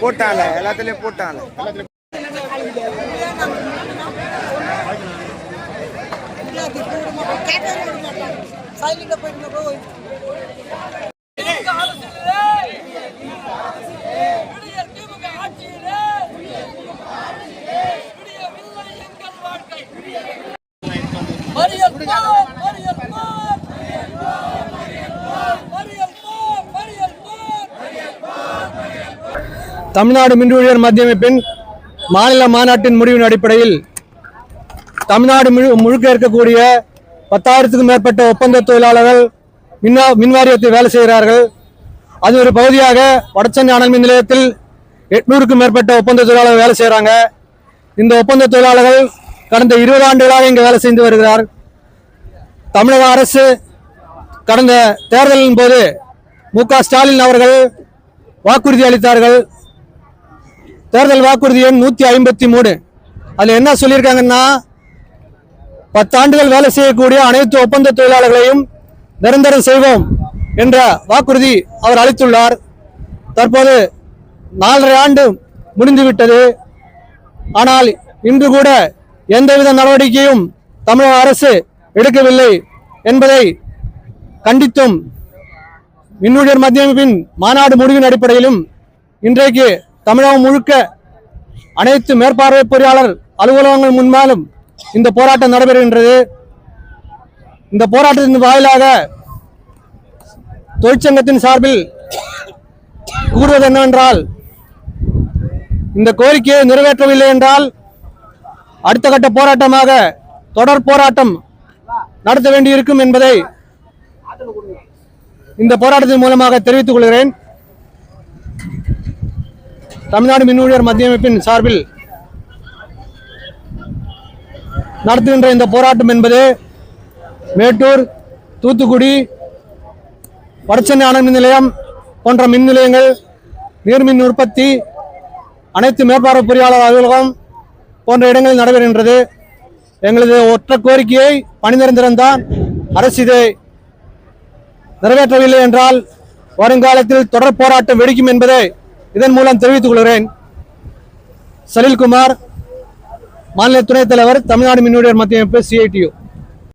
போட்டான்ல எல்லாத்துலயும் போட்டான்ல சைலண்டா போயிட்டு தமிழ்நாடு மின்ஊழியர் மத்திய அமைப்பின் மாநில மாநாட்டின் முடிவின் அடிப்படையில் தமிழ்நாடு முழு முழுக்க இருக்கக்கூடிய பத்தாயிரத்துக்கும் மேற்பட்ட ஒப்பந்த தொழிலாளர்கள் மின்வா மின் வேலை செய்கிறார்கள். அது ஒரு பகுதியாக வடச்சென்னை அனல் மின் நிலையத்தில் எட்நூறுக்கும் மேற்பட்ட ஒப்பந்த தொழிலாளர்கள் வேலை செய்கிறாங்க. இந்த ஒப்பந்த தொழிலாளர்கள் கடந்த இருபது ஆண்டுகளாக இங்கே வேலை செய்து வருகிறார். தமிழக அரசு கடந்த தேர்தலின் போது மு ஸ்டாலின் அவர்கள் வாக்குறுதி அளித்தார்கள். தேர்தல் வாக்குறுதி எண் நூற்றி ஐம்பத்தி மூணு. அதில் என்ன சொல்லியிருக்காங்கன்னா பத்தாண்டுகள் வேலை செய்யக்கூடிய அனைத்து ஒப்பந்த தொழிலாளர்களையும் நிரந்தரம் செய்வோம் என்ற வாக்குறுதி அவர் அளித்துள்ளார். தற்போது நாலரை ஆண்டு முடிந்துவிட்டது. ஆனால் இன்று கூட எந்தவித நடவடிக்கையும் தமிழக அரசு எடுக்கவில்லை என்பதை கண்டித்தும் மின்னூழியர் மத்திய அமைப்பின் மாநாடு முடிவின் அடிப்படையிலும் இன்றைக்கு தமிழகம் முழுக்க அனைத்து மேற்பார்வை பொறியாளர் அலுவலகங்கள் முன்பாலும் இந்த போராட்டம் நடைபெறுகின்றது. இந்த போராட்டத்தின் வாயிலாக தொழிற்சங்கத்தின் சார்பில் கூறுவது என்னவென்றால் இந்த கோரிக்கையை நிறைவேற்றவில்லை என்றால் அடுத்த கட்ட போராட்டமாக தொடர் போராட்டம் நடத்த வேண்டியிருக்கும் என்பதை இந்த போராட்டத்தின் மூலமாக தெரிவித்துக் கொள்கிறேன். தமிழ்நாடு மின் ஊழியர் மத்திய அமைப்பின் சார்பில் நடத்துகின்ற இந்த போராட்டம் என்பது மேட்டூர் தூத்துக்குடி வடச்சென்னை அணை மின் நிலையம் போன்ற மின் நிலையங்கள் நீர்மின் உற்பத்தி அனைத்து மேற்பார்வை பொறியாளர் அலுவலகம் போன்ற இடங்களில் நடைபெறுகின்றது. எங்களது ஒற்ற கோரிக்கையை பணிநிரந்தரம்தான் அரசு இதை நிறைவேற்றவில்லை என்றால் வருங்காலத்தில் தொடர் போராட்டம் வெடிக்கும் என்பதை இதன் மூலம் தெரிவித்துக் கொள்கிறேன். சலில்குமார் மாநில துணைத் தலைவர் தமிழ்நாடு மின்னூழியர் மத்திய அமைப்பு சிஐடியு